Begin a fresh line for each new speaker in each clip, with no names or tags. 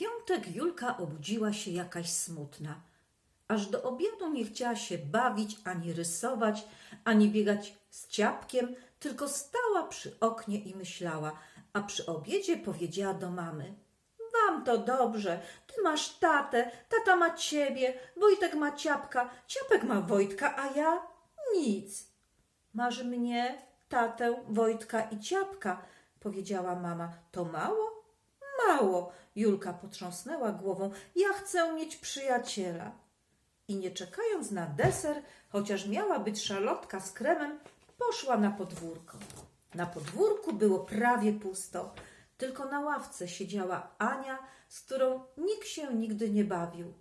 piątek Julka obudziła się jakaś smutna. Aż do obiadu nie chciała się bawić, ani rysować, ani biegać z ciapkiem, tylko stała przy oknie i myślała, a przy obiedzie powiedziała do mamy. Wam to dobrze, ty masz tatę, tata ma ciebie, Wojtek ma ciapka, ciapek ma Wojtka, a ja nic. Masz mnie, tatę, Wojtka i ciapka, powiedziała mama. To mało? Mało. Julka potrząsnęła głową. Ja chcę mieć przyjaciela. I nie czekając na deser, chociaż miała być szalotka z kremem, poszła na podwórko. Na podwórku było prawie pusto. Tylko na ławce siedziała Ania, z którą nikt się nigdy nie bawił.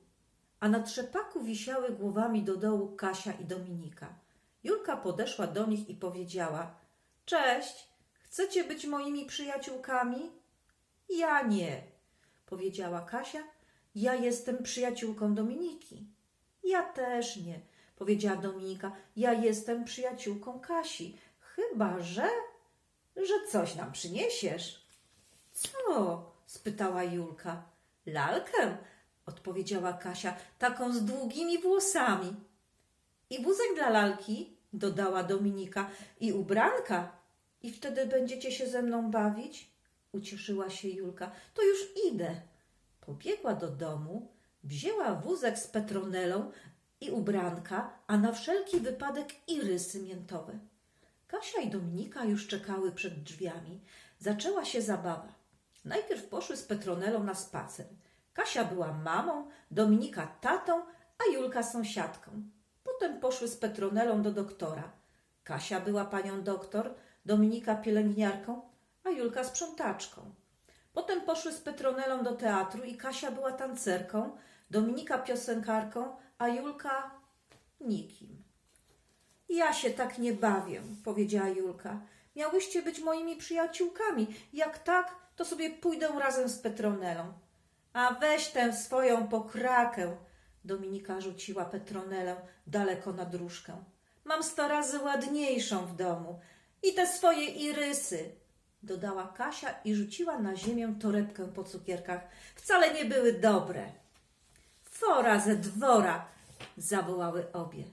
A na trzepaku wisiały głowami do dołu Kasia i Dominika. Julka podeszła do nich i powiedziała: Cześć, chcecie być moimi przyjaciółkami? Ja nie, powiedziała Kasia. Ja jestem przyjaciółką Dominiki. Ja też nie, powiedziała Dominika. Ja jestem przyjaciółką Kasi. Chyba, że, że coś nam przyniesiesz. Co? spytała Julka. Lalkę, odpowiedziała Kasia, taką z długimi włosami. I wózek dla lalki, dodała Dominika, i ubranka. I wtedy będziecie się ze mną bawić? Ucieszyła się Julka. To już idę. Pobiegła do domu, wzięła wózek z petronelą i ubranka, a na wszelki wypadek i rysy miętowe. Kasia i Dominika już czekały przed drzwiami. Zaczęła się zabawa. Najpierw poszły z Petronelą na spacer. Kasia była mamą, Dominika tatą, a Julka sąsiadką. Potem poszły z Petronelą do doktora. Kasia była panią doktor, Dominika pielęgniarką, a Julka sprzątaczką. Potem poszły z Petronelą do teatru i Kasia była tancerką, Dominika piosenkarką, a Julka nikim. Ja się tak nie bawię, powiedziała Julka. Miałyście być moimi przyjaciółkami. Jak tak, to sobie pójdę razem z Petronelą. A weź tę swoją pokrakę. Dominika rzuciła Petronelę daleko na dróżkę. Mam sto razy ładniejszą w domu. I te swoje irysy. Dodała Kasia i rzuciła na ziemię torebkę po cukierkach. Wcale nie były dobre. Fora ze dwora, zawołały obie.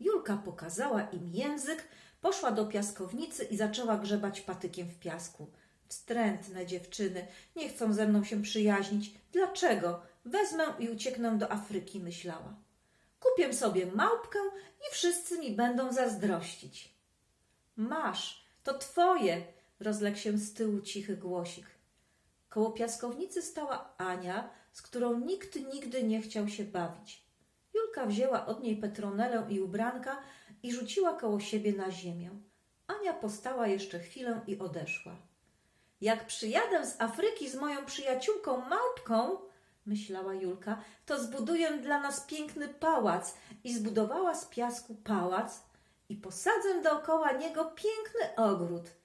Julka pokazała im język, poszła do piaskownicy i zaczęła grzebać patykiem w piasku. Wstrętne dziewczyny, nie chcą ze mną się przyjaźnić. Dlaczego? Wezmę i ucieknę do Afryki, myślała. Kupię sobie małpkę i wszyscy mi będą zazdrościć. Masz, to twoje, rozległ się z tyłu cichy głosik. Koło piaskownicy stała Ania, z którą nikt nigdy nie chciał się bawić. Julka wzięła od niej petronelę i ubranka i rzuciła koło siebie na ziemię. Ania postała jeszcze chwilę i odeszła. Jak przyjadę z Afryki z moją przyjaciółką małpką, myślała Julka, to zbuduję dla nas piękny pałac i zbudowała z piasku pałac i posadzę dookoła niego piękny ogród.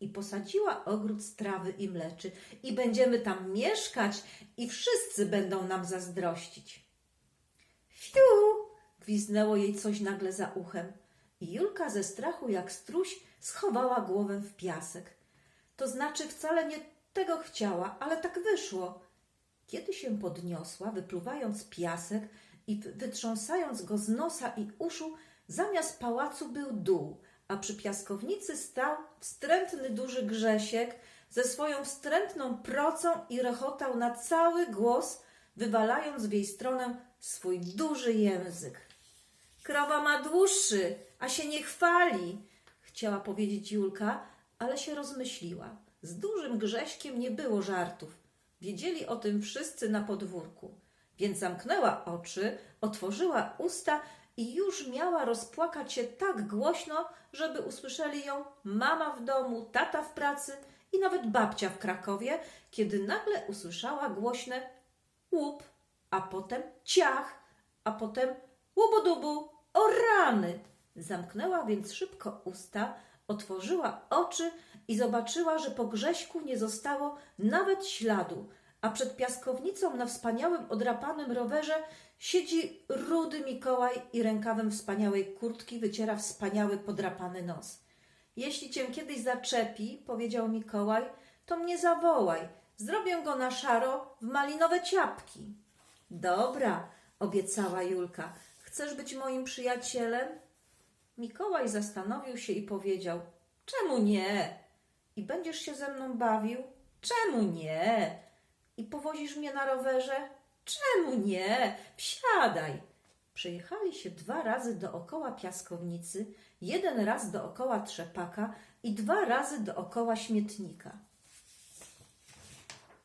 I posadziła ogród z trawy i mleczy i będziemy tam mieszkać i wszyscy będą nam zazdrościć. Fiu! gwiznęło jej coś nagle za uchem i Julka ze strachu jak struś schowała głowę w piasek. To znaczy wcale nie tego chciała, ale tak wyszło. Kiedy się podniosła, wypluwając piasek i wytrząsając go z nosa i uszu, zamiast pałacu był dół, a przy piaskownicy stał wstrętny duży Grzesiek ze swoją wstrętną procą i rechotał na cały głos, wywalając w jej stronę swój duży język. Krowa ma dłuższy, a się nie chwali, chciała powiedzieć Julka, ale się rozmyśliła. Z dużym Grześkiem nie było żartów. Wiedzieli o tym wszyscy na podwórku. Więc zamknęła oczy, otworzyła usta i już miała rozpłakać się tak głośno, żeby usłyszeli ją mama w domu, tata w pracy i nawet babcia w Krakowie, kiedy nagle usłyszała głośne łup, a potem ciach, a potem łubu-dubu, o rany! Zamknęła więc szybko usta, otworzyła oczy i zobaczyła, że po Grześku nie zostało nawet śladu, a przed piaskownicą na wspaniałym odrapanym rowerze siedzi rudy Mikołaj i rękawem wspaniałej kurtki wyciera wspaniały podrapany nos. Jeśli cię kiedyś zaczepi, powiedział Mikołaj, to mnie zawołaj. Zrobię go na szaro w malinowe ciapki. Dobra, obiecała Julka. Chcesz być moim przyjacielem? Mikołaj zastanowił się i powiedział: Czemu nie? I będziesz się ze mną bawił? Czemu nie? I powozisz mnie na rowerze? Czemu nie? Wsiadaj. Przejechali się dwa razy dookoła piaskownicy, jeden raz dookoła trzepaka i dwa razy dookoła śmietnika.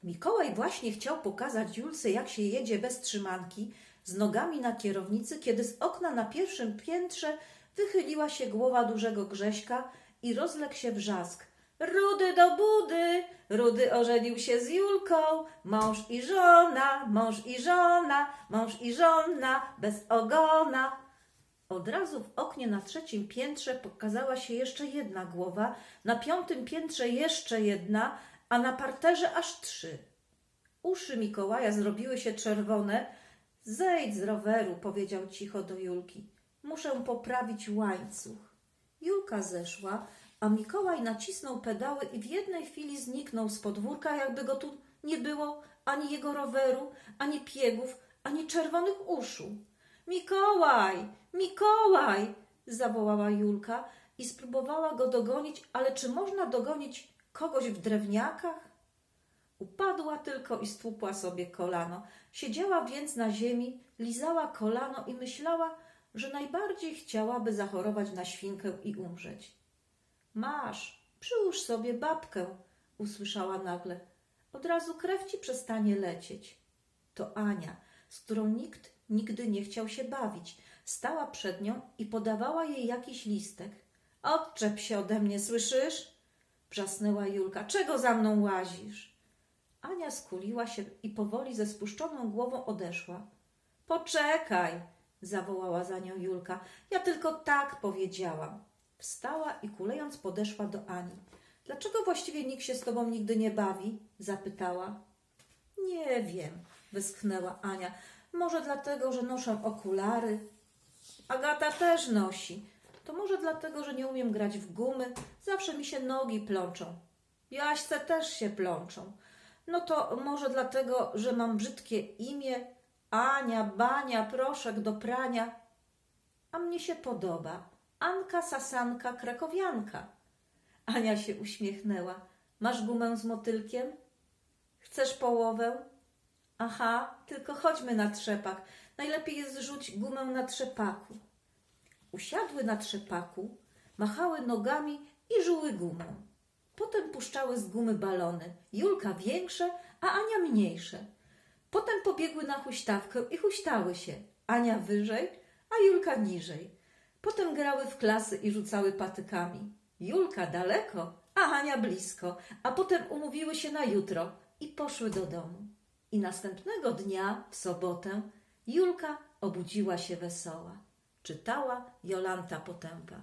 Mikołaj właśnie chciał pokazać Julce, jak się jedzie bez trzymanki, z nogami na kierownicy, kiedy z okna na pierwszym piętrze wychyliła się głowa dużego Grześka i rozległ się wrzask. Rudy do budy! Rudy ożenił się z Julką, mąż i żona, mąż i żona, mąż i żona, bez ogona. Od razu w oknie na trzecim piętrze pokazała się jeszcze jedna głowa, na piątym piętrze jeszcze jedna, a na parterze aż trzy. Uszy Mikołaja zrobiły się czerwone. Zejdź z roweru, powiedział cicho do Julki. Muszę poprawić łańcuch. Julka zeszła, a Mikołaj nacisnął pedały i w jednej chwili zniknął z podwórka, jakby go tu nie było ani jego roweru, ani piegów, ani czerwonych uszu. Mikołaj! Mikołaj! zawołała Julka i spróbowała go dogonić, ale czy można dogonić kogoś w drewniakach? Upadła tylko i stłupła sobie kolano. Siedziała więc na ziemi, lizała kolano i myślała, że najbardziej chciałaby zachorować na świnkę i umrzeć. Masz, przyłóż sobie babkę, usłyszała nagle. Od razu krew ci przestanie lecieć. To Ania, z którą nikt nigdy nie chciał się bawić. Stała przed nią i podawała jej jakiś listek. Odczep się ode mnie, słyszysz? Wrzasnęła Julka. Czego za mną łazisz? Ania skuliła się i powoli ze spuszczoną głową odeszła. Poczekaj, zawołała za nią Julka. Ja tylko tak powiedziałam. Wstała i kulejąc podeszła do Ani. Dlaczego właściwie nikt się z tobą nigdy nie bawi? zapytała. Nie wiem, wyschnęła Ania. Może dlatego, że noszę okulary. Agata też nosi. To może dlatego, że nie umiem grać w gumy. Zawsze mi się nogi plączą. Jaśce też się plączą. No to może dlatego, że mam brzydkie imię. Ania, Bania, proszek do prania. A mnie się podoba. Anka, Sasanka, Krakowianka. Ania się uśmiechnęła. Masz gumę z motylkiem? Chcesz połowę? Aha, tylko chodźmy na trzepak. Najlepiej jest rzuć gumę na trzepaku. Usiadły na trzepaku, machały nogami i żuły gumę. Potem puszczały z gumy balony. Julka większe, a Ania mniejsze. Potem pobiegły na huśtawkę i huśtały się. Ania wyżej, a Julka niżej. Potem grały w klasy i rzucały patykami. Julka daleko, a Ania blisko, a potem umówiły się na jutro i poszły do domu. I następnego dnia, w sobotę, Julka obudziła się wesoła. Czytała Jolanta Potępa.